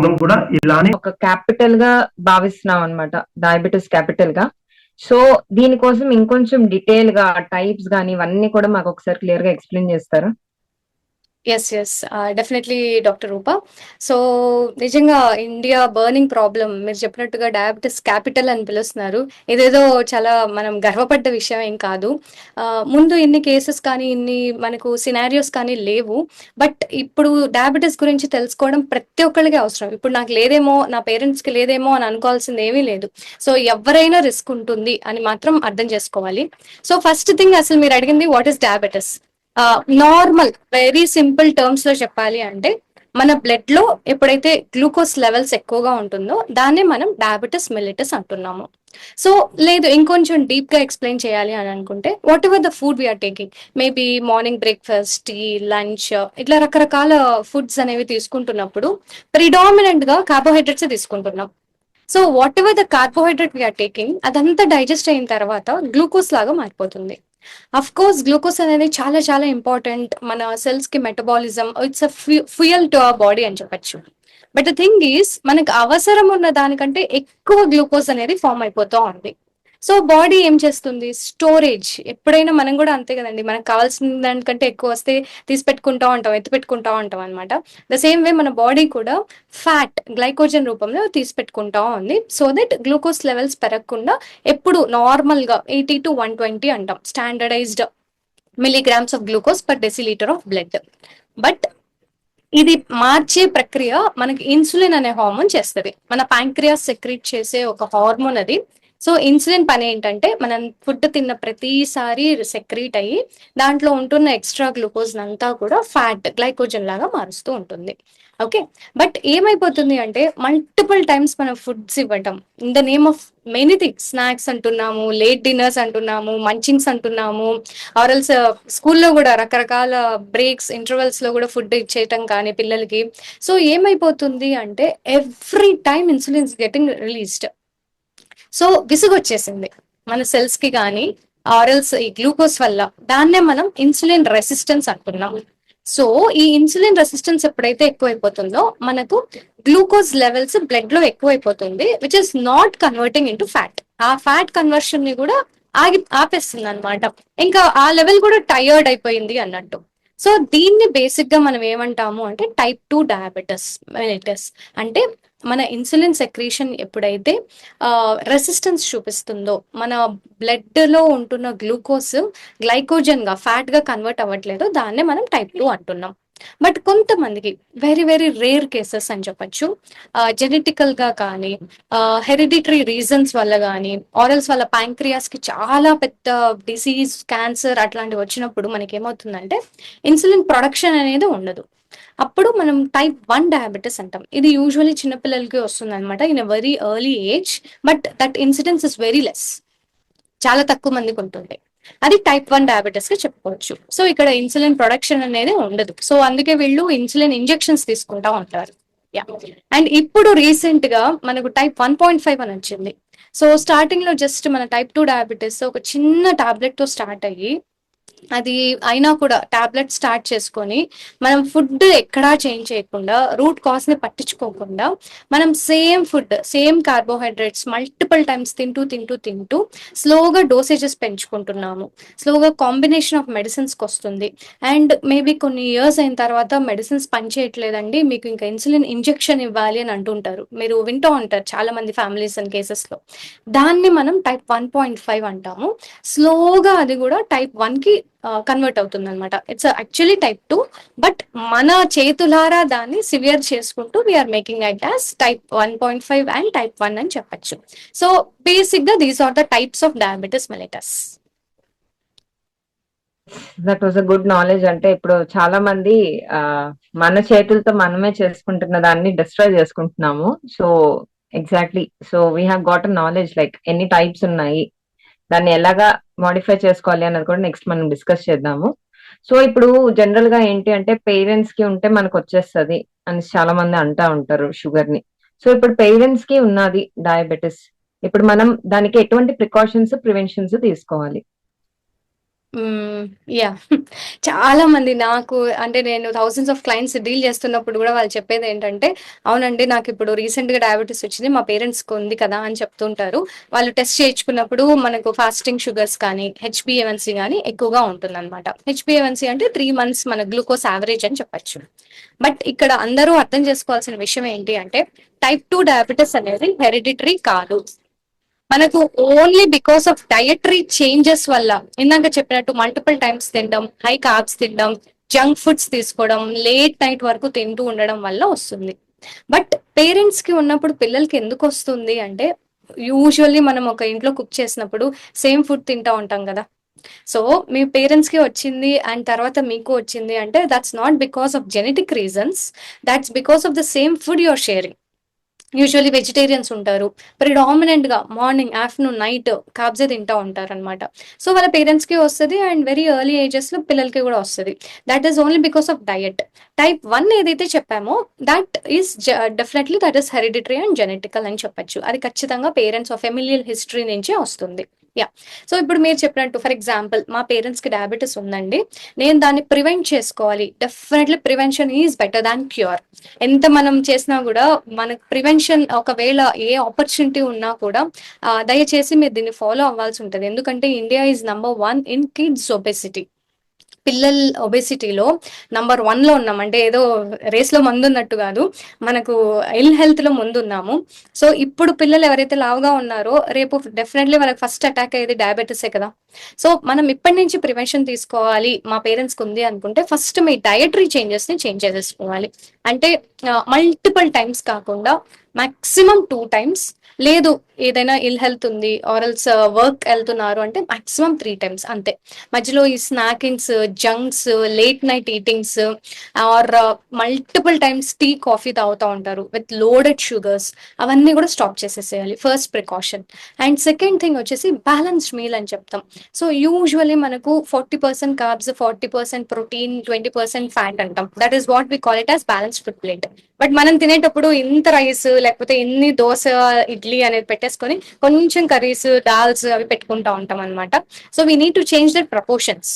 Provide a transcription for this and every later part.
మనం కూడా ఇలానే ఒక క్యాపిటల్గా భావిస్తున్నాం అనమాట డయాబెటీస్ క్యాపిటల్గా. సో దీనికోసం ఇంకొంచెం డీటెయిల్గా టైప్స్ గానీ ఇవన్నీ కూడా మాకు ఒకసారి క్లియర్గా ఎక్స్ప్లెయిన్ చేస్తారా? Yes yes definitely doctor Roopa so నిజంగా ఇండియా బర్నింగ్ ప్రాబ్లం మీరు చెప్పినట్టుగా డయాబెటిస్ క్యాపిటల్ అని పిలుస్తున్నారు. ఇదేదో చాలా మనం గర్వపడ్డ విషయం ఏం కాదు. Uh, ముందు ఇన్ని కేసెస్ కానీ ఇన్ని మనకు సినారియోస్ కానీ లేవు. బట్ ఇప్పుడు డయాబెటీస్ గురించి తెలుసుకోవడం ప్రతి ఒక్కరికి అవసరం. ఇప్పుడు నాకు లేదేమో నా పేరెంట్స్కి లేదేమో అని అనుకోవాల్సింది ఏమీ లేదు. సో ఎవరైనా రిస్క్ ఉంటుంది అని మాత్రం అర్థం చేసుకోవాలి. సో ఫస్ట్ థింగ్ అసలు మీరు అడిగింది what is diabetes normal very simple టర్మ్స్లో చెప్పాలి అంటే మన బ్లడ్లో ఎప్పుడైతే గ్లూకోజ్ లెవెల్స్ ఎక్కువగా ఉంటుందో దాన్నే మనం డయాబెటిస్ మిలిటస్ అంటున్నాము. సో లేదు ఇంకొంచెం డీప్గా ఎక్స్ప్లెయిన్ చేయాలి అని అనుకుంటే whatever the food we are taking maybe morning breakfast tea lunch ఇట్లా రకరకాల ఫుడ్స్ అనేవి తీసుకుంటున్నప్పుడు ప్రిడామినెంట్గా కార్బోహైడ్రేట్స్ తీసుకుంటున్నాం. So whatever the carbohydrate we are taking అదంతా డైజెస్ట్ అయిన తర్వాత గ్లూకోజ్ లాగా మారిపోతుంది. అఫ్ కోర్స్ గ్లూకోజ్ అనేది చాలా చాలా ఇంపార్టెంట్ మన సెల్స్కి metabolism it's a fuel to our body అని చెప్పొచ్చు. బట్ ద థింగ్ ఈస్ మనకు అవసరం ఉన్న దానికంటే ఎక్కువ గ్లూకోజ్ అనేది ఫామ్ అయిపోతూ ఉంది. సో బాడీ ఏం చేస్తుంది? స్టోరేజ్. ఎప్పుడైనా మనం కూడా అంతే కదండి. మనకు కావాల్సిన దానికంటే ఎక్కువ వస్తే తీసి పెట్టుకుంటా ఉంటాం ఎత్తి పెట్టుకుంటా ఉంటాం అనమాట ద సేమ్ వే మన బాడీ కూడా ఫ్యాట్ గ్లైకోజన్ రూపంలో తీసి పెట్టుకుంటా ఉంది. సో దట్ గ్లూకోజ్ లెవెల్స్ పెరగకుండా ఎప్పుడు నార్మల్గా ఎయిటీ టు వన్ ట్వంటీ అంటాం. Standardized milligrams of glucose per decilitre of blood. But ఇది మార్చే ప్రక్రియ మనకి ఇన్సులిన్ అనే హార్మోన్ చేస్తుంది. మన ప్యాంక్రియాస్ సెక్రీట్ చేసే ఒక హార్మోన్ అది. సో ఇన్సులిన్ పని ఏంటంటే మనం ఫుడ్ తిన్న ప్రతిసారి సెక్రీట్ అయ్యి దాంట్లో ఉంటున్న ఎక్స్ట్రా గ్లూకోజ్ అంతా కూడా ఫ్యాట్ గ్లైకోజన్ లాగా మారుస్తూ ఉంటుంది. ఓకే? బట్ ఏమైపోతుంది అంటే మల్టిపుల్ టైమ్స్ మనం ఫుడ్స్ ఇవ్వటం. In the name of many things. Snacks అంటున్నాము లేట్ డిన్నర్స్ అంటున్నాము మంచింగ్స్ అంటున్నాము. ఆరల్స్ స్కూల్లో కూడా రకరకాల బ్రేక్స్ ఇంటర్వెల్స్లో కూడా ఫుడ్ ఇచ్చేయటం కానీ పిల్లలకి. సో ఏమైపోతుంది అంటే every time insulins getting released. So విసుగు వచ్చేసింది మన సెల్స్కి కానీ ఆరల్స్ ఈ గ్లూకోజ్ వల్ల దాన్నే మనం ఇన్సులిన్ రెసిస్టెన్స్ అంటున్నాం. సో ఈ ఇన్సులిన్ రెసిస్టెన్స్ ఎప్పుడైతే ఎక్కువైపోతుందో మనకు గ్లూకోజ్ లెవెల్స్ బ్లడ్లో ఎక్కువైపోతుంది which is not converting into fat ఆ ఫ్యాట్ కన్వర్షన్ని కూడా ఆగి ఆపేస్తుంది అనమాట ఇంకా ఆ లెవెల్ కూడా టయర్డ్ అయిపోయింది అన్నట్టు. సో దీన్ని బేసిక్గా మనం ఏమంటాము అంటే టైప్ టూ డయాబెటస్ మెలిటస్ అంటే మన ఇన్సులిన్ సెక్రీషన్ ఎప్పుడైతే రెసిస్టెన్స్ చూపిస్తుందో మన బ్లడ్లో ఉంటున్న గ్లూకోజ్ గ్లైకోజన్గా గా ఫ్యాట్గా కన్వర్ట్ అవ్వట్లేదో దాన్నే మనం టైప్ టూ అంటున్నాం. బట్ కొంతమందికి వెరీ వెరీ రేర్ కేసెస్ అని చెప్పొచ్చు. జెనెటికల్గా కానీ హెరిడిటరీ రీజన్స్ వల్ల కానీ ఆరల్స్ వల్ల ప్యాంక్రియాస్కి చాలా పెద్ద డిసీజ్ క్యాన్సర్ అట్లాంటివి వచ్చినప్పుడు మనకి ఏమవుతుందంటే ఇన్సులిన్ ప్రొడక్షన్ అనేది ఉండదు. అప్పుడు మనం టైప్ వన్ డయాబెటీస్ అంటాం. ఇది యూజువల్లీ చిన్నపిల్లలకి వస్తుంది అనమాట in a very early age but that incidence is very less చాలా తక్కువ మందికి ఉంటుంది. అది టైప్ వన్ డయాబెటీస్గా చెప్పుకోవచ్చు. సో ఇక్కడ ఇన్సులిన్ ప్రొడక్షన్ అనేది ఉండదు. సో అందుకే వీళ్ళు ఇన్సులిన్ ఇంజెక్షన్స్ తీసుకుంటా ఉంటారు. యా అండ్ ఇప్పుడు రీసెంట్గా మనకు టైప్ వన్ పాయింట్ ఫైవ్ అని వచ్చింది. సో స్టార్టింగ్లో జస్ట్ మన టైప్ టూ డయాబెటీస్ ఒక చిన్న టాబ్లెట్తో స్టార్ట్ అయ్యి అది అయినా కూడా టాబ్లెట్ స్టార్ట్ చేసుకొని మనం ఫుడ్ ఎక్కడా చేంజ్ చేయకుండా రూట్ కాస్ని పట్టించుకోకుండా మనం same food same carbohydrates multiple times తింటూ తింటూ తింటూ స్లోగా డోసేజెస్ పెంచుకుంటున్నాము. స్లోగా కాంబినేషన్ ఆఫ్ మెడిసిన్స్కి వస్తుంది అండ్ మేబీ కొన్ని ఇయర్స్ అయిన తర్వాత మెడిసిన్స్ పనిచేయట్లేదండి మీకు ఇంకా ఇన్సులిన్ ఇంజెక్షన్ ఇవ్వాలి అని అంటుంటారు. మీరు వింటూ ఉంటారు చాలా మంది ఫ్యామిలీస్ అండ్ కేసెస్లో. దాన్ని మనం టైప్ వన్ పాయింట్ ఫైవ్ అంటాము. స్లోగా అది కూడా టైప్ వన్కి కన్వర్ట్ అవుతుంది అనమాట it's actually type two but మన చేతులారా దాన్ని సివియర్ చేసుకుంటూ we are making it as type one point five and type one అని చెప్పచ్చు. సో బేసిక్గా these are the types of diabetes mellitus that was a good knowledge అంటే ఇప్పుడు చాలా మంది మన చేతులతో మనమే చేసుకుంటున్న దాన్ని డిస్ట్రాయ్ చేసుకుంటున్నాము. So exactly so we have got a knowledge like ఎన్ని టైప్స్ ఉన్నాయి దాన్ని ఎలాగా మాడిఫై చేసుకోవాలి అన్నది కూడా నెక్స్ట్ మనం డిస్కస్ చేద్దాము. సో ఇప్పుడు జనరల్గా ఏంటి అంటే పేరెంట్స్కి ఉంటే మనకు వచ్చేస్తుంది అని చాలా మంది అంటా ఉంటారు షుగర్ని. సో ఇప్పుడు పేరెంట్స్కి ఉన్నది డయాబెటిస్ ఇప్పుడు మనం దానికి ఎటువంటి ప్రికాషన్స్ ప్రివెన్షన్స్ తీసుకోవాలి? హ్మ్. యాహ్! చాలా మంది నాకు అంటే నేను థౌసండ్స్ ఆఫ్ క్లయింట్స్ డీల్ చేస్తున్నప్పుడు గూడా వాళ్ళు చెప్పేదేంటంటే, అవునండి నాకిప్పుడు రీసెంట్‌గా డయాబెటిస్ వచ్చింది. మా పేరెంట్స్‌కి ఉంది కదా! అని చెప్తుంటారు. వాళ్ళు టెస్ట్ చేయించుకున్నప్పుడు మనకు ఫాస్టింగ్ షుగర్స్ కానీ, హెచ్‌బీఏవన్సీ గానీ ఎక్కువగా ఉంటుందనమాట. హెచ్‌బీఏవన్సీ అంటే 3 మంత్స్ మన గ్లూకోజ్ యావరేజ్ అని చెప్పొచ్చు. బట్ ఇక్కడ అందరూ అర్థం చేసుకోవాల్సిన విషయం ఏంటి అంటే, టైప్ 2 డయాబెటిస్ అనేది హెరిడిటరీ కాదు. మనకు only because of dietary changes వల్ల ఇందాక చెప్పినట్టు మల్టిపుల్ టైమ్స్ తినడం హై కార్బ్స్ తినడం జంక్ ఫుడ్స్ తీసుకోవడం లేట్ నైట్ వరకు తింటూ ఉండడం వల్ల వస్తుంది. బట్ పేరెంట్స్కి ఉన్నప్పుడు పిల్లలకి ఎందుకు వస్తుంది అంటే యూజువల్లీ మనం ఒక ఇంట్లో కుక్ చేసినప్పుడు సేమ్ ఫుడ్ తింటా ఉంటాం కదా. సో మీ పేరెంట్స్కి వచ్చింది అండ్ తర్వాత మీకు వచ్చింది అంటే that's not because of genetic reasons that's because of the same food you're sharing usually vegetarians ఉంటారు. ప్రిడామినెంట్గా మార్నింగ్ ఆఫ్టర్నూన్ నైట్ కాబ్జే తింటా ఉంటారు అనమాట సో వాళ్ళ పేరెంట్స్కి వస్తుంది అండ్ వెరీ ఎర్లీ ఏజెస్లో పిల్లలకి కూడా వస్తుంది. That is only because of diet type one ఏదైతే చెప్పామో that is definitely that is hereditary and genetical అని చెప్పొచ్చు. అది ఖచ్చితంగా పేరెంట్స్ ఆఫ్ ఫెమిలియల్ హిస్టరీ నుంచే వస్తుంది. యా సో ఇప్పుడు మీరు చెప్పినట్టు ఫర్ ఎగ్జాంపుల్ మా పేరెంట్స్కి డయాబెటీస్ ఉందండి. నేను దాన్ని ప్రివెంట్ చేసుకోవాలి. Definitely prevention is better than cure ఎంత మనం చేసినా కూడా మనకు ప్రివెన్షన్ ఒకవేళ ఏ ఆపర్చునిటీ ఉన్నా కూడా దయచేసి మీరు దీన్ని ఫాలో అవ్వాల్సి ఉంటుంది. ఎందుకంటే India is number one in kids obesity పిల్లల ఒబేసిటీలో నంబర్ వన్లో ఉన్నాం. అంటే ఏదో రేస్లో ముందున్నట్టు కాదు. మనకు ఇల్ హెల్త్లో ముందున్నాము. సో ఇప్పుడు పిల్లలు ఎవరైతే లావుగా ఉన్నారో రేపు డెఫినెట్లీ వాళ్ళకి ఫస్ట్ అటాక్ అయ్యేది డయాబెటీసే కదా. సో మనం ఇప్పటి నుంచి ప్రివెన్షన్ తీసుకోవాలి. మా పేరెంట్స్కి ఉంది అనుకుంటే ఫస్ట్ మీ డయటరీ చేంజెస్ని చేంజ్ చేసేసుకోవాలి. అంటే మల్టిపుల్ టైమ్స్ కాకుండా మాక్సిమం టూ టైమ్స్ లేదు ఏదైనా ఇల్ హెల్త్ ఉంది ఆరల్స్ వర్క్ వెళ్తున్నారు అంటే మాక్సిమం త్రీ టైమ్స్ అంతే. మధ్యలో ఈ snackings junks late night eatings or multiple times tea coffee తాగుతూ ఉంటారు విత్ లోడెడ్ షుగర్స్ అవన్నీ కూడా stop చేసేసేయాలి. First precaution and second thing వచ్చేసి బ్యాలెన్స్డ్ మీల్ అని చెప్తాం. సో యూజువల్లీ మనకు forty percent carbs forty percent protein twenty percent fat అంటాం. That is what we call it as balanced food plate but మనం తినేటప్పుడు ఇంత రైస్ లేకపోతే ఇన్ని దోశ ఇడ్లీ అనేది పెట్టేసుకొని కొంచెం కర్రీస్ దాల్స్ అవి పెట్టుకుంటా ఉంటాం అనమాట so we need to change that proportions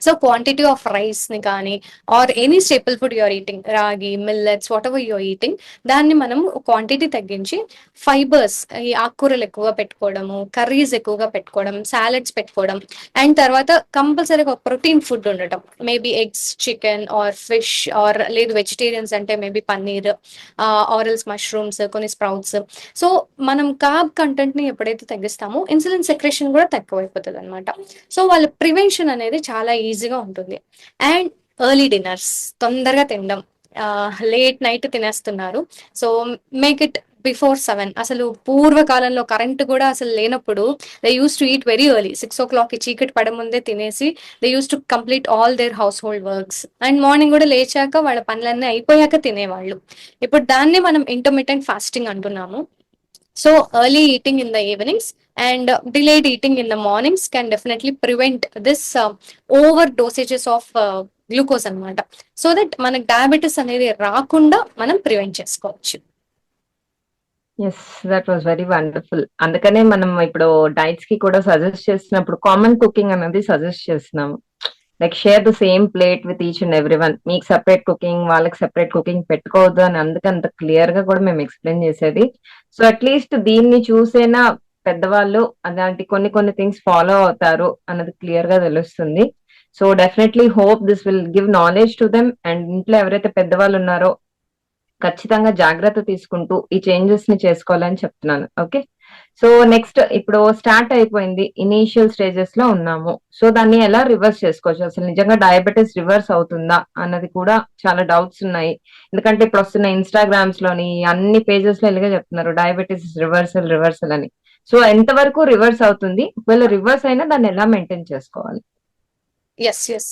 so quantity of రైస్ని కానీ or any staple food you are eating ragi millets whatever you are eating దాన్ని మనం క్వాంటిటీ తగ్గించి ఫైబర్స్ ఈ ఆకుకూరలు ఎక్కువగా పెట్టుకోవడము కర్రీస్ ఎక్కువగా పెట్టుకోవడం సాలెడ్స్ పెట్టుకోవడం అండ్ తర్వాత కంపల్సరీగా ఒక ప్రోటీన్ ఫుడ్ ఉండటం. Maybe eggs chicken or fish or లేదు వెజిటేరియన్స్ అంటే maybe paneer or else mushrooms కొన్ని స్ప్రౌట్స్ సో మనం కార్బ్ కంటెంట్ని ఎప్పుడైతే తగ్గిస్తామో ఇన్సులిన్ సెక్రేషన్ కూడా తక్కువైపోతుంది అనమాట సో వాళ్ళ ప్రివెన్షన్ అనేది చాలా ఈజీ ఈజీగా ఉంటుంది. అండ్ ఎర్లీ డిన్నర్స్ తొందరగా తినడం. లేట్ నైట్ తినేస్తున్నారు. So make it before seven అసలు పూర్వకాలంలో కరెంట్ కూడా అసలు లేనప్పుడు they use to eat very early six o'clock చీకటి పడ ముందే తినేసి they use to complete all their household works and morning కూడా లేచాక వాళ్ళ పనులన్నీ అయిపోయాక తినేవాళ్ళు. ఇప్పుడు దాన్ని మనం ఇంటర్మీడియట్ ఫాస్టింగ్ అంటున్నాము. So early eating in the evenings and delayed eating in the mornings can definitely prevent this over dosages of glucose అన్నమాట. సో దట్ మనకి డయాబెటీస్ అనేది రాకుండా మనం ప్రివెంట్ చేసుకోవచ్చు. Yes that was very wonderful అందుకనే మనం ఇప్పుడు డైట్స్కి కూడా సజెస్ట్ చేసినప్పుడు కామన్ కుకింగ్ అనేది సజెస్ట్ చేస్తున్నాము. Like share the same plate with each and every one మీకు సెపరేట్ కుకింగ్ వాళ్ళకి సెపరేట్ కుకింగ్ పెట్టుకోవద్దు అని అందుకే అంత క్లియర్గా కూడా మేము ఎక్స్ప్లెయిన్ చేసేది. సో అట్లీస్ట్ దీన్ని చూసేనా పెద్దవాళ్ళు అలాంటి కొన్ని కొన్ని థింగ్స్ ఫాలో అవుతారు అన్నది క్లియర్గా తెలుస్తుంది. So definitely hope this will give knowledge to them and ఇంట్లో ఎవరైతే పెద్దవాళ్ళు ఉన్నారో ఖచ్చితంగా జాగ్రత్త తీసుకుంటూ ఈ చేంజెస్ని చేసుకోవాలని చెప్తున్నాను. ఓకే సో నెక్స్ట్ ఇప్పుడు స్టార్ట్ అయిపోయింది ఇనీషియల్ స్టేజెస్లో ఉన్నాము. సో దాన్ని ఎలా రివర్స్ చేసుకోవచ్చు? అసలు నిజంగా డయాబెటీస్ రివర్స్ అవుతుందా అన్నది కూడా చాలా డౌట్స్ ఉన్నాయి. ఎందుకంటే ఇప్పుడు వస్తున్న ఇన్స్టాగ్రామ్స్లోని అన్ని పేజెస్లో ఇలాగే చెప్తున్నారు డయాబెటీస్ రివర్సల్ రివర్సల్ అని. సో ఎంతవరకు రివర్స్ అవుతుంది? ఒకవేళ రివర్స్ అయినా దాన్ని ఎలా మెయింటైన్ చేసుకోవాలి? ఎస్ ఎస్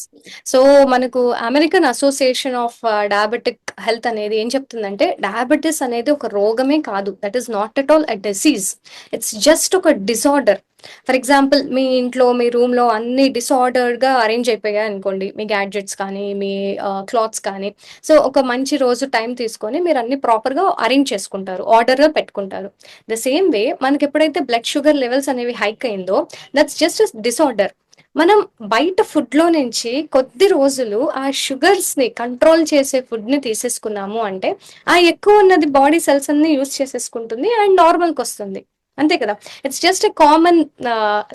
సో మనకు American association of diabetic health అనేది ఏం చెప్తుందంటే డయాబెటిస్ అనేది ఒక రోగమే కాదు. That is not at all a disease it's just ఒక డిసార్డర్ ఫర్ ఎగ్జాంపుల్ మీ ఇంట్లో మీ రూమ్లో అన్ని డిసార్డర్గా అరేంజ్ అయిపోయాయి అనుకోండి. మీ గ్యాడ్జెట్స్ కానీ మీ uh, క్లాత్స్ కానీ. సో ఒక మంచి రోజు టైం తీసుకొని మీరు అన్ని ప్రాపర్గా అరేంజ్ చేసుకుంటారు ఆర్డర్‌గా పెట్టుకుంటారు. ద సేమ్ వే మనకి ఎప్పుడైతే బ్లడ్ షుగర్ లెవెల్స్ అనేవి హైక్ అయిందో దట్స్ జస్ట్ డిసార్డర్ మనం బయట ఫుడ్లో నుంచి కొద్ది రోజులు ఆ షుగర్స్ని కంట్రోల్ చేసే ఫుడ్ని తీసేసుకున్నాము అంటే ఆ ఎక్కువ ఉన్నది బాడీ సెల్స్ అన్ని యూస్ చేసేసుకుంటుంది అండ్ నార్మల్కి వస్తుంది. అంతే కదా? It's just a common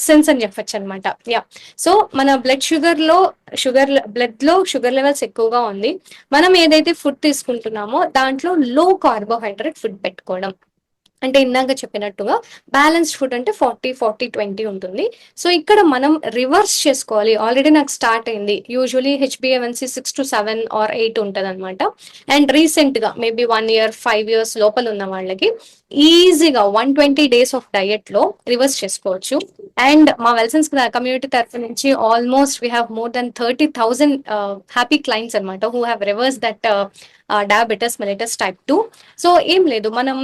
sense అని చెప్పొచ్చు అనమాట యా సో మన బ్లడ్ షుగర్లో షుగర్ బ్లడ్లో షుగర్ లెవెల్స్ ఎక్కువగా ఉంది. మనం ఏదైతే ఫుడ్ తీసుకుంటున్నామో దాంట్లో లో కార్బోహైడ్రేట్ ఫుడ్ పెట్టుకోవడం. అంటే ఇందాక చెప్పినట్టుగా బ్యాలెన్స్డ్ ఫుడ్ అంటే ఫార్టీ ఫార్టీ ట్వంటీ ఉంటుంది. సో ఇక్కడ మనం రివర్స్ చేసుకోవాలి. ఆల్రెడీ నాకు స్టార్ట్ అయింది. Usually హెచ్బిఎవన్సీ six to seven or eight ఉంటుంది అనమాట అండ్ రీసెంట్గా maybe one year five years లోపల ఉన్న వాళ్ళకి ఈజీగా వన్ ట్వంటీ డేస్ ఆఫ్ డయట్లో రివర్స్ చేసుకోవచ్చు. అండ్ మా వెల్సన్స్ కమ్యూనిటీ తరఫు నుంచి almost we have more than thirty thousand happy clients అనమాట who have reverse that diabetes mellitus type two so ఏం లేదు. మనం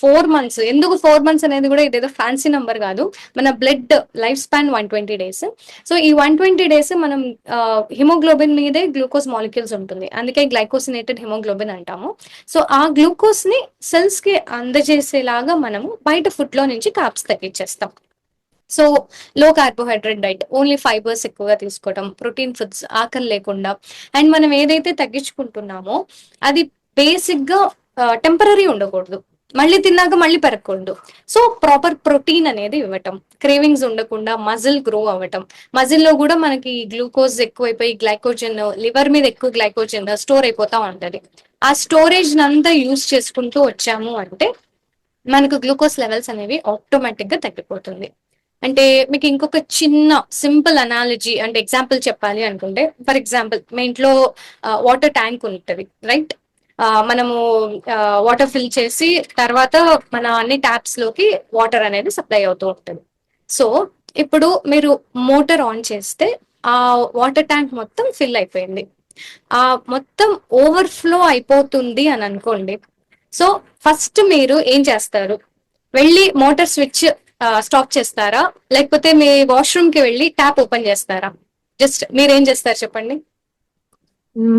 ఫోర్ మంత్స్ ఎందుకు ఫోర్ మంత్స్ అనేది కూడా ఇదేదో ఫ్యాన్సీ నెంబర్ కాదు. మన blood life span one twenty days so ఈ వన్ ట్వంటీ డేస్ మనం హిమోగ్లోబిన్ మీదే గ్లూకోజ్ మాలిక్యూల్స్ ఉంటుంది. అందుకే గ్లైకోసినేటెడ్ హిమోగ్లోబిన్ అంటాము. సో ఆ గ్లూకోజ్ని సెల్స్కి అందజేసేలాగా మనము బయట ఫుడ్లో నుంచి carbs తగ్గించేస్తాం so low carbohydrate diet only fibres ఎక్కువగా తీసుకోవటం ప్రోటీన్ ఫుడ్స్ ఆకలి లేకుండా. అండ్ మనం ఏదైతే తగ్గించుకుంటున్నామో అది బేసిక్గా టెంపరీ ఉండకూడదు. మళ్ళీ తిన్నాక మళ్ళీ పెరగకూడదు. సో ప్రాపర్ ప్రోటీన్ అనేది ఇవ్వటం. క్రేవింగ్స్ ఉండకుండా మజిల్ గ్రో అవ్వటం. మజిల్లో కూడా మనకి గ్లూకోజ్ ఎక్కువైపోయి గ్లైకోజన్ లివర్ మీద ఎక్కువ గ్లైకోజన్ స్టోర్ అయిపోతా ఉంటది. ఆ స్టోరేజ్ అంతా యూజ్ చేసుకుంటూ వచ్చాము అంటే మనకు గ్లూకోజ్ లెవెల్స్ అనేవి ఆటోమేటిక్గా తగ్గిపోతుంది. అంటే మీకు ఇంకొక చిన్న సింపుల్ అనాలజీ అంటే ఎగ్జాంపుల్ చెప్పాలి అనుకుంటే ఫర్ ఎగ్జాంపుల్ మీ ఇంట్లో వాటర్ ట్యాంక్ ఉంటుంది రైట్ మనము వాటర్ ఫిల్ చేసి తర్వాత మన అన్ని ట్యాప్స్లోకి వాటర్ అనేది సప్లై అవుతూ ఉంటుంది. సో ఇప్పుడు మీరు మోటార్ ఆన్ చేస్తే ఆ వాటర్ ట్యాంక్ మొత్తం ఫిల్ అయిపోయింది. ఆ మొత్తం ఓవర్ఫ్లో అయిపోతుంది అని అనుకోండి. సో ఫస్ట్ మీరు ఏం చేస్తారు? వెళ్ళి మోటార్ స్విచ్ స్టాప్ చేస్తారా? లేకపోతే మీ వాష్రూమ్కి వెళ్ళి ట్యాప్ ఓపెన్ చేస్తారా? జస్ట్ మీరు ఏం చేస్తారు చెప్పండి.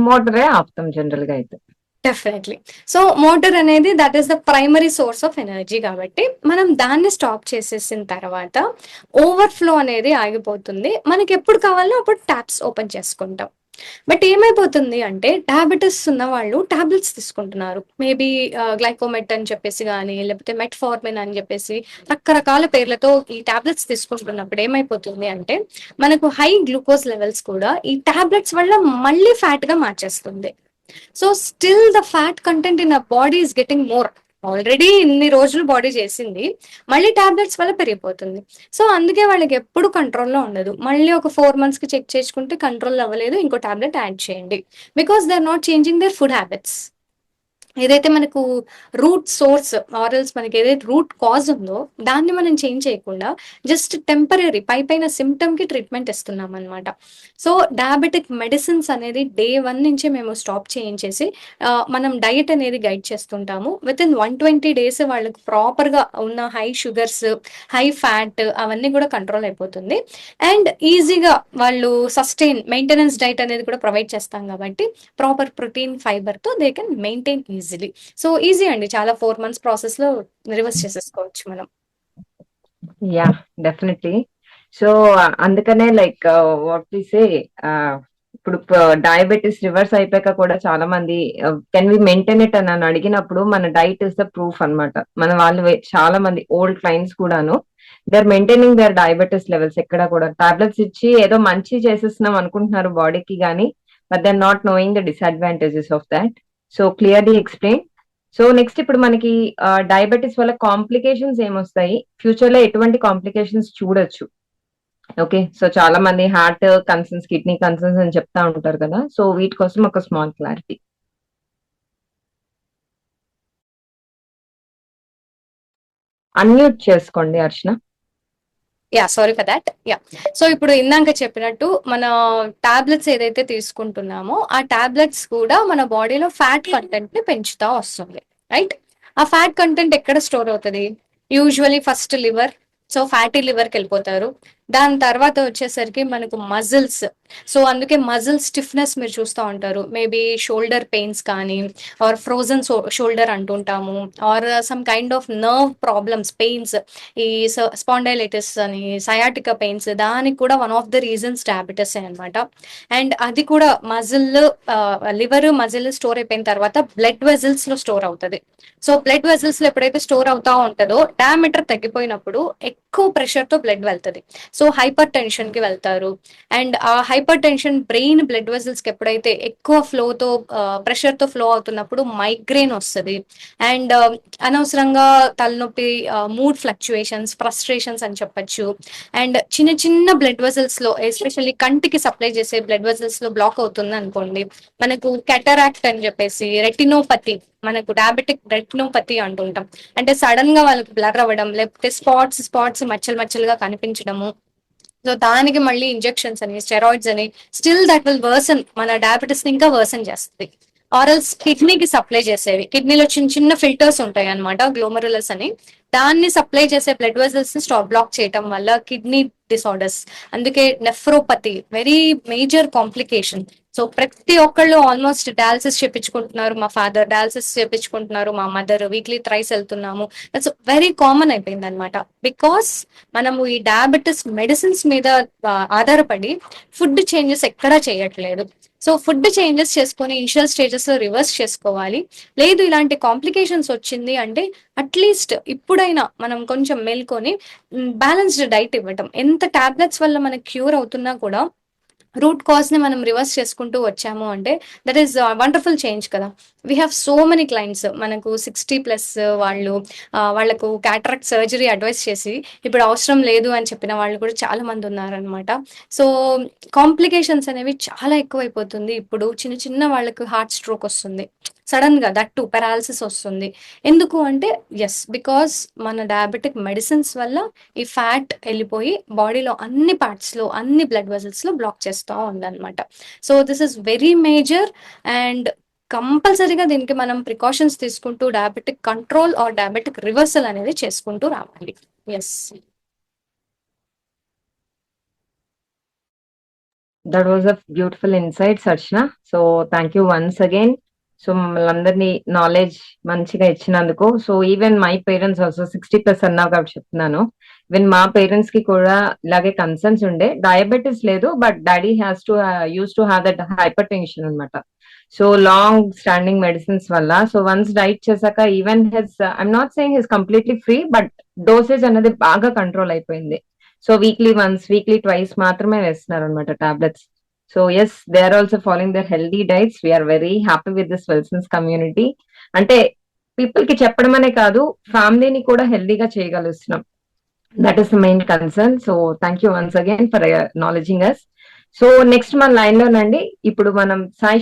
మోటరే ఆపుతాం జనరల్గా అయితే. డెఫినెట్లీ సో మోటార్ అనేది that is the primary source of energy కాబట్టి మనం దాన్ని స్టాప్ చేసేసిన తర్వాత ఓవర్ఫ్లో అనేది ఆగిపోతుంది. మనకి ఎప్పుడు కావాలో అప్పుడు ట్యాప్స్ ఓపెన్ చేసుకుంటాం. బట్ ఏమైపోతుంది అంటే డయాబెటీస్ ఉన్న వాళ్ళు టాబ్లెట్స్ తీసుకుంటున్నారు మేబీ గ్లైకోమెట్ uh, అని చెప్పేసి కానీ లేకపోతే మెట్ఫార్మిన్ అని చెప్పేసి రకరకాల పేర్లతో ఈ టాబ్లెట్స్ తీసుకుంటున్నప్పుడు ఏమైపోతుంది అంటే మనకు హై గ్లూకోజ్ లెవెల్స్ కూడా ఈ టాబ్లెట్స్ వల్ల మళ్ళీ ఫ్యాట్గా మార్చేస్తుంది. So still the fat content in a body is getting more already ఇన్ని రోజులు బాడీ చేసింది. మళ్ళీ టాబ్లెట్స్ వల్ల పెరిగిపోతుంది. సో అందుకే వాళ్ళకి ఎప్పుడు కంట్రోల్లో ఉండదు. మళ్ళీ ఒక ఫోర్ మంత్స్కి చెక్ చేసుకుంటే కంట్రోల్ అవ్వలేదు. ఇంకో టాబ్లెట్ యాడ్ చేయండి. Because they are not changing their food habits. ఏదైతే మనకు రూట్ సోర్స్ ఆరల్స్ మనకి ఏదైతే రూట్ కాజ్ ఉందో దాన్ని మనం చేంజ్ చేయకుండా జస్ట్ టెంపరీ పై పైన సిమ్టమ్కి ట్రీట్మెంట్ ఇస్తున్నాం అనమాట సో డయాబెటిక్ మెడిసిన్స్ అనేది డే వన్ నుంచే మేము స్టాప్ చేయించేసి మనం డైట్ అనేది గైడ్ చేస్తుంటాము. Within one twenty days వాళ్ళకి ప్రాపర్గా ఉన్న హై షుగర్స్ హై ఫ్యాట్ అవన్నీ కూడా కంట్రోల్ అయిపోతుంది. అండ్ ఈజీగా వాళ్ళు సస్టైన్ మెయింటెనెన్స్ డైట్ అనేది కూడా ప్రొవైడ్ చేస్తాం కాబట్టి proper protein ఫైబర్తో they can maintain easily so easy అండి. చాలా ఫోర్ మంత్స్ ప్రాసెస్లో రివర్స్ చేసేసుకోవచ్చు మనం. యా డెఫినెట్లీ సో అందుకనే లైక్ వాట్ వి సే ఇప్పుడు uh, డయాబెటీస్ రివర్స్ అయిపోయాక కూడా చాలా మంది కెన్ వి మెయింటైన్ ఇట్ అని అడిగినప్పుడు మన డైట్ ఇస్ ద ప్రూఫ్ అనమాట మన వాళ్ళు చాలా మంది ఓల్డ్ క్లయింట్స్ కూడాను they are maintaining their diabetes levels ఎక్కడ కూడా. టాబ్లెట్స్ ఇచ్చి ఏదో మంచి చేసేస్తున్నాం అనుకుంటున్నారు బాడీకి కానీ but they not knowing the disadvantages of that so clearly explain. So next ఇప్పుడు మనకి డయాబెటీస్ వల్ల కాంప్లికేషన్స్ ఏమొస్తాయి? ఫ్యూచర్లో ఎటువంటి కాంప్లికేషన్స్ చూడొచ్చు. ఓకే? సో చాలా మంది హార్ట్ కన్సర్న్స్ కిడ్నీ కన్సర్న్స్ అని చెప్తా ఉంటారు కదా? సో వీటి కోసం ఒక స్మాల్ క్లారిటీ. అన్మ్యూట్ చేసుకోండి Archana. Yeah sorry for that yeah so ఇప్పుడు ఇందాక చెప్పినట్టు మన టాబ్లెట్స్ ఏదైతే తీసుకుంటున్నామో ఆ టాబ్లెట్స్ కూడా మన బాడీలో ఫ్యాట్ కంటెంట్ని పెంచుతా వస్తుంది రైట్ ఆ ఫ్యాట్ కంటెంట్ ఎక్కడ స్టోర్ అవుతుంది? Usually first liver so fatty లివర్కి వెళ్ళిపోతారు. దాని తర్వాత వచ్చేసరికి మనకు మజిల్స్ సో అందుకే మజిల్ స్టిఫ్నెస్ మీరు చూస్తూ ఉంటారు. మేబీ షోల్డర్ పెయిన్స్ కానీ or frozen shoulder అంటుంటాము. Or some kind of nerve problems pains ఈ స్పాండైలైటిస్ అని సయాటికా పెయిన్స్ దానికి కూడా one of the reasons diabetes అనమాట అండ్ అది కూడా మజిల్ లివర్ మజిల్ స్టోర్ అయిపోయిన తర్వాత బ్లడ్ వెజిల్స్లో స్టోర్ అవుతుంది. సో బ్లడ్ వెజిల్స్లో ఎప్పుడైతే స్టోర్ అవుతా ఉంటుందో డయామీటర్ తగ్గిపోయినప్పుడు ఎక్కువ ప్రెషర్తో బ్లడ్ వెళ్తుంది. సో హైపర్ టెన్షన్కి వెళ్తారు. అండ్ ఆ హైపర్ టెన్షన్ బ్రెయిన్ బ్లడ్ వెజల్స్కి ఎప్పుడైతే ఎక్కువ ఫ్లోతో ప్రెషర్తో ఫ్లో అవుతున్నప్పుడు మైగ్రేన్ వస్తుంది. అండ్ అనవసరంగా తలనొప్పి మూడ్ ఫ్లక్చుయేషన్స్ ఫ్రస్ట్రేషన్స్ అని చెప్పొచ్చు. అండ్ చిన్న చిన్న బ్లడ్ వెజల్స్లో ఎస్పెషల్లీ కంటికి సప్లై చేసే బ్లడ్ వెజల్స్లో బ్లాక్ అవుతుంది అనుకోండి. మనకు కెటరాక్ట్ అని చెప్పేసి రెటినోపతి మనకు డయాబెటిక్ రెటినోపతి అంటుంటాం. అంటే సడన్గా వాళ్ళకి బ్లర్ అవ్వడం లేకపోతే స్పాట్స్ స్పాట్స్ మచ్చలు మచ్చలుగా కనిపించడము సో దానికి మళ్ళీ ఇంజెక్షన్స్ అని స్టెరాయిడ్స్ అని స్టిల్ దట్ విల్ వర్సన్ మన డయాబెటీస్ ఇంకా వర్సన్ చేస్తుంది. ఆరల్స్ కిడ్నీకి సప్లై చేసేవి. కిడ్నీలో చిన్న చిన్న ఫిల్టర్స్ ఉంటాయి అనమాట గ్లోమరులస్ అని. దాన్ని సప్లై చేసే బ్లడ్ వెజల్స్ని స్టాప్ బ్లాక్ చేయటం వల్ల కిడ్నీ డిసార్డర్స్ అందుకే nephropathy very major complication so ప్రతి ఒక్కళ్ళు ఆల్మోస్ట్ డయాలసిస్ చేపించుకుంటున్నారు. మా ఫాదర్ డయాలసిస్ చేపించుకుంటున్నారు మా మదర్ వీక్లీ థ్రైస్ వెళ్తున్నాము. దట్స్ వెరీ కామన్ అయిపోయింది అనమాట బికాస్ మనము ఈ డయాబెటిస్ మెడిసిన్స్ మీద ఆధారపడి ఫుడ్ చేంజెస్ ఎక్కడా చేయట్లేదు. సో ఫుడ్ చేంజెస్ చేసుకొని ఇనిషియల్ స్టేజెస్లో రివర్స్ చేసుకోవాలి. లేదు ఇలాంటి కాంప్లికేషన్స్ వచ్చింది అంటే అట్లీస్ట్ ఇప్పుడైనా మనం కొంచెం మేల్కొని బ్యాలెన్స్డ్ డైట్ ఇవ్వటం. ఎంత టాబ్లెట్స్ వల్ల మనకి క్యూర్ అవుతున్నా కూడా రూట్ కాజ్ని మనం రివర్స్ చేసుకుంటూ వచ్చాము అంటే దట్ ఈస్ వండర్ఫుల్ చేంజ్ కదా. We have so many clients మనకు సిక్స్టీ ప్లస్ వాళ్ళు వాళ్ళకు క్యాటరాక్ట్ సర్జరీ అడ్వైస్ చేసి ఇప్పుడు అవసరం లేదు అని చెప్పిన వాళ్ళు కూడా చాలా మంది ఉన్నారనమాట సో కాంప్లికేషన్స్ అనేవి చాలా ఎక్కువైపోతుంది. ఇప్పుడు చిన్న చిన్న వాళ్ళకు హార్ట్ స్ట్రోక్ వస్తుంది. సడన్గా దట్ టు పెరాలసిస్ వస్తుంది. ఎందుకు అంటే ఎస్ బికాస్ మన డయాబెటిక్ మెడిసిన్స్ వల్ల ఈ ఫ్యాట్ వెళ్ళిపోయి బాడీలో అన్ని పార్ట్స్లో అన్ని బ్లడ్ వెజల్స్లో బ్లాక్ చేస్తూ ఉందన్నమాట. So this is very major and కంపల్సరీగా దీనికి మనం ప్రికాషన్స్ తీసుకుంటూ diabetic control or diabetic reversal అనేది చేసుకుంటూ రావాలి. Yes that was a beautiful insight సర్చన so thank you once again so మమ్మల్ని అందరినీ నాలెడ్జ్ మంచిగా ఇచ్చినందుకు. So even my parents also sixty plus అన్నావు కాబట్టి చెప్తున్నాను. ఈవెన్ మా పేరెంట్స్కి కూడా ఇలాగే కన్సర్న్స్ ఉండే. డయాబెటీస్ లేదు but daddy has to use to have that hypertension అనమాట సో లాంగ్ స్టాండింగ్ మెడిసిన్స్ వల్ల. సో వన్స్ డైట్ చేశాక even he's I'm not saying he's completely free but dosage అనేది బాగా కంట్రోల్ అయిపోయింది. So weekly once weekly twice మాత్రమే వేస్తున్నారు అనమాట tablets so yes they are also following their healthy diets we are very happy with this Wellsons community అంటే పీపుల్కి చెప్పడం అనే కాదు ఫ్యామిలీని కూడా హెల్దీగా చేయగలుగుతున్నాం. That is the main concern so thank you once again for knowledging us so next మన లైన్ లోనండి. ఇప్పుడు మనం సాయి